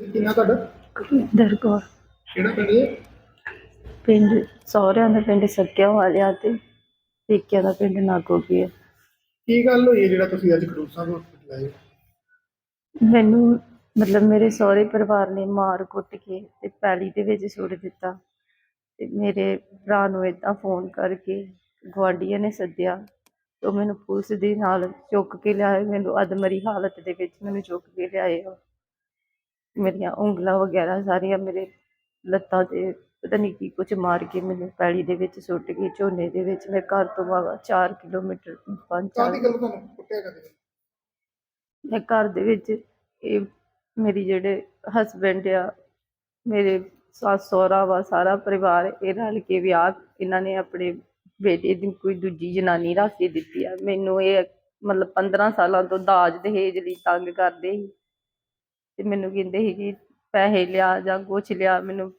ਕਿੰਨਾ ਤੁਹਾਡਾ? ਦਰਗੋਰ ਕਿਹੜਾ ਪਿੰਡ ਹੈ ਪਿੰਡ ਸਹੁਰਿਆਂ ਦਾ ਪਿੰਡ ਸੱਕਿਆ ਵਾਲਿਆ ਤੇ ਪੇਕਿਆਂ ਦਾ ਪਿੰਡ ਨਾਗੋਗੀ ਹੈ। ਕੀ ਗੱਲ ਹੋਈ ਹੈ ਜਿਹੜਾ ਤੁਸੀਂ ਅੱਜ ਖਡੂਰ ਸਾਹਿਬ ਹਸਪੀਟਲ ਆਏ ਹੋ? ਮੈਨੂੰ ਮਤਲਬ ਮੇਰੇ ਸਹੁਰੇ ਪਰਿਵਾਰ ਨੇ ਮਾਰ ਕੁੱਟ ਕੇ ਤੇ ਪੈਲੀ ਦੇ ਵਿੱਚ ਸੁੱਟ ਦਿੱਤਾ। ਤੇ ਮੇਰੇ ਭਰਾ ਨੂੰ ਏਦਾਂ ਫੋਨ ਕਰਕੇ ਗੁਆਂਢੀਆਂ ਨੇ ਸੱਦਿਆ ਤੇ ਉਹ ਮੈਨੂੰ ਪੁਲਿਸ ਦੇ ਨਾਲ ਚੁੱਕ ਕੇ ਲਿਆਏ। ਮੈਨੂੰ ਅਧਮਰੀ ਹਾਲਤ ਦੇ ਵਿੱਚ ਮੈਨੂੰ ਚੁੱਕ ਕੇ ਲਿਆਏ ਉਹ ਮੇਰੀਆਂ ਉਂਗਲਾਂ ਵਗੈਰਾ ਸਾਰੀਆਂ ਮੇਰੇ ਲੱਤਾਂ ਤੇ ਪਤਾ ਨਹੀਂ ਕੀ ਕੁਝ ਮਾਰ ਕੇ ਮੈਨੂੰ ਪੈਲੀ ਦੇ ਵਿੱਚ ਸੁੱਟ ਗਏ ਝੋਨੇ ਦੇ ਵਿੱਚ। ਮੈਂ ਘਰ ਤੋਂ ਵਾਵਾ 4 ਕਿਲੋਮੀਟਰ ਪੰਜ ਚਾਰ ਕਾਹਦੀ ਗੱਲ ਤੁਹਾਨੂੰ ਕੁੱਟਿਆ ਕਰਦੇ ਮੈਂ ਘਰ ਦੇ ਵਿੱਚ ਇਹ ਮੇਰੀ ਜਿਹੜੇ ਹਸਬੈਂਡ ਆ ਮੇਰੇ ਸੱਸ ਸਹੁਰਾ ਵਾ ਸਾਰਾ ਪਰਿਵਾਰ ਇਹ ਰਲ ਕੇ ਵਿਆਹ ਇਹਨਾਂ ਨੇ ਆਪਣੇ ਬੇਟੇ ਦੀ ਕੋਈ ਦੂਜੀ ਜਨਾਨੀ ਰੱਖ ਕੇ ਦਿੱਤੀ ਆ। ਮੈਨੂੰ ਇਹ ਮਤਲਬ 15 ਸਾਲਾਂ ਤੋਂ ਦਾਜ ਦਹੇਜ ਲਈ ਤੰਗ ਕਰਦੇ ਸੀ। ਤੇ ਮੈਨੂੰ ਕਹਿੰਦੇ ਸੀ ਕਿ ਪੈਸੇ ਲਿਆ ਜਾਂ ਕੁਛ ਲਿਆ ਮੈਨੂੰ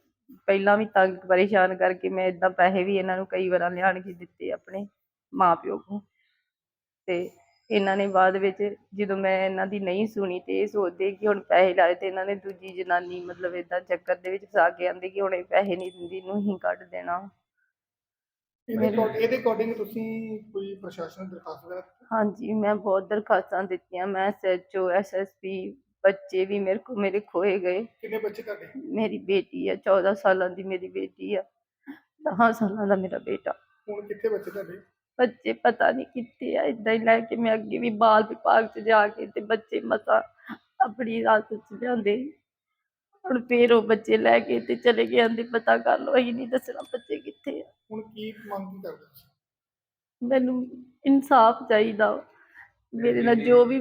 ਪਹਿਲਾਂ ਵੀ ਤੰਗ ਪਰੇਸ਼ਾਨ ਕਰਕੇ ਮੈਂ ਇਦਾਂ ਪੈਸੇ ਵੀ ਇਹਨਾਂ ਨੂੰ ਕਈ ਵਾਰਾਂ ਲਿਆਣ ਕੇ ਦਿੱਤੇ ਆਪਣੇ ਮਾਪਿਓ ਕੋਲ ਤੇ ਇਹਨਾਂ ਨੇ ਬਾਅਦ ਵਿੱਚ ਜਦੋਂ ਮੈਂ ਇਹਨਾਂ ਦੀ ਨਹੀਂ ਸੁਣੀ ਤੇ ਇਹ ਸੋਚਦੇ ਕਿ ਹੁਣ ਪੈਸੇ ਲਾਏ ਤੇ ਇਹਨਾਂ ਨੇ ਦੂਜੀ ਜਨਾਨੀ ਮਤਲਬ ਏਦਾਂ ਚੱਕਰ ਦੇ ਵਿੱਚ ਫਸਾ ਕੇ ਆਂਦੇ ਕਿ ਹੁਣ ਇਹ ਪੈਸੇ ਨਹੀਂ ਦਿੰਦੀ ਇਹਨੂੰ ਹੀ ਕੱਢ ਦੇਣਾ ਇਹਦੇ ਅਕੋਰਡ- ਇਹਦੇ ਅਕੋਰਡਿੰਗ ਤੁਸੀਂ ਕੋਈ ਪ੍ਰਸ਼ਾਸਨ ਨੂੰ ਦਰਖਾਸਤ ਵਗੈਰਾ ਦਿੱਤੀ? ਹਾਂਜੀ ਮੈਂ ਬਹੁਤ ਦਰਖਾਸਤਾਂ ਦਿੱਤੀਆਂ ਮੈਂ ਐਸਐਚਓ ਐਸਐਸਪੀ ਬੱਚੇ ਵੀ ਮੇਰੇ ਕੋ ਮੇਰੇ ਖੋਏ ਗਏ। ਕਿੰਨੇ ਬੱਚੇ ਤੁਹਾਡੇ? ਮੇਰੀ ਬੇਟੀ ਆ 14 ਸਾਲਾਂ ਦੀ ਮੇਰੀ ਬੇਟੀ ਆ 10 ਸਾਲਾਂ ਦਾ ਮੇਰਾ ਬੇਟਾ। ਹੁਣ ਕਿੱਥੇ ਬੱਚੇ ਤੁਹਾਡੇ? ਬੱਚੇ ਪਤਾ ਨਹੀਂ ਕਿੱਥੇ ਆ ਇਦਾਂ ਹੀ ਲੈ ਕੇ ਮੈਂ ਅੱਗੇ ਵੀ ਬਾਲ ਵਿਭਾਗ 'ਚ ਜਾ ਕੇ ਤੇ ਬੱਚੇ ਮਸਾ ਆਪਣੀ ਰਾਤ 'ਚ ਲਿਆਂਦੇ। ਹੁਣ ਫੇਰ ਉਹ ਬੱਚੇ ਲੈ ਕੇ ਤੇ ਚਲੇ ਗਏ ਆਂਦੇ ਪਤਾ ਕਰ ਲਓ ਅਸੀਂ ਨਹੀਂ ਦੱਸਣਾ ਬੱਚੇ ਕਿੱਥੇ ਆ। ਹੁਣ ਕੀ ਮੰਗ ਕਰਦੇ ਮੈਨੂੰ ਇਨਸਾਫ ਚਾਹੀਦਾ। ਮੇਰੇ ਨਾਲ ਜੋ ਵੀ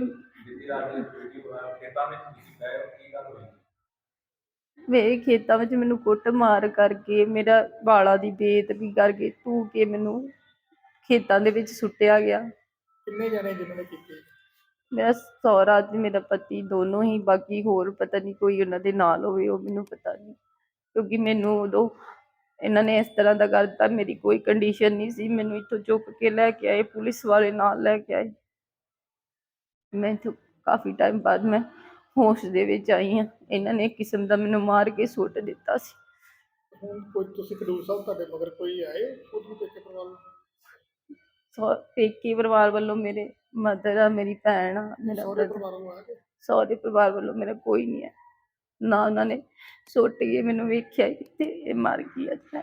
ਮੇਰੇ ਖੇਤਾਂ ਵਿੱਚ ਮੈਨੂੰ ਕੁੱਟ ਮਾਰ ਕਰਕੇ ਮੇਰਾ ਵਾਲਾਂ ਦੀ ਬੇਇੱਜ਼ਤੀ ਕਰਕੇ ਧੂ ਕੇ ਮੈਨੂੰ ਖੇਤਾਂ ਦੇ ਵਿੱਚ ਸੁੱਟਿਆ ਗਿਆ। ਕਿੰਨੇ ਜਣੇ ਜਿਨ੍ਹਾਂ ਨੇ ਕੀਤੀ? ਮੇਰਾ ਸਹੁਰਾ ਤੇ ਮੇਰਾ ਪਤੀ ਦੋਨੋਂ ਹੀ ਬਾਕੀ ਹੋਰ ਪਤਾ ਨਹੀਂ ਕੋਈ ਉਹਨਾਂ ਦੇ ਨਾਲ ਹੋਵੇ ਉਹ ਮੈਨੂੰ ਪਤਾ ਨਹੀਂ। ਕਿਉਂਕਿ ਮੈਨੂੰ ਉਦੋਂ ਇਹਨਾਂ ਨੇ ਇਸ ਤਰ੍ਹਾਂ ਦਾ ਕਰ ਦਿੱਤਾ ਮੇਰੀ ਕੋਈ ਕੰਡੀਸ਼ਨ ਨਹੀਂ ਸੀ ਮੈਨੂੰ ਇੱਥੋਂ ਚੁੱਕ ਕੇ ਲੈ ਕੇ ਆਏ ਪੁਲਿਸ ਵਾਲੇ ਨਾਲ ਲੈ ਕੇ ਆਏ। ਮੈਂ ਇੱਥੋਂ ਕਾਫੀ ਟਾਈਮ ਬਾਅਦ ਮੈਂ ਹੋਸ਼ ਦੇ ਵਿੱਚ ਆਈ ਹਾਂ। ਇਹਨਾਂ ਨੇ ਇੱਕ ਕਿਸਮ ਦਾ ਮੈਨੂੰ ਮਾਰ ਕੇ ਸੁੱਟ ਦਿੱਤਾ ਸੀ। ਹੁਣ ਕੋਈ ਤੁਸੀਂ ਖਡੂਰ ਸਾਹਿਬ ਤੁਹਾਡੇ ਮਗਰ ਕੋਈ ਆਏ ਖੁਦ ਨੂੰ ਪੇਕੇ ਪਰਿਵਾਰ ਪੇਕੇ ਵੱਲੋਂ ਮੇਰੇ ਮਦਰ ਆ ਮੇਰੀ ਭੈਣ ਆ ਮੇਰਾ ਸਹੁਰੇ brother ਪਰਿਵਾਰ ਨੂੰ ਆ ਕੇ? ਸਹੁਰੇ ਪਰਿਵਾਰ ਵੱਲੋਂ ਮੇਰਾ ਕੋਈ ਨਹੀਂ ਹੈ ਨਾ ਉਹਨਾਂ ਨੇ ਸੁੱਟ ਕੇ ਮੈਨੂੰ ਵੇਖਿਆ ਹੀ ਤੇ ਇਹ ਮਰ ਗਈ ਅੱਜ ਮੈਂ।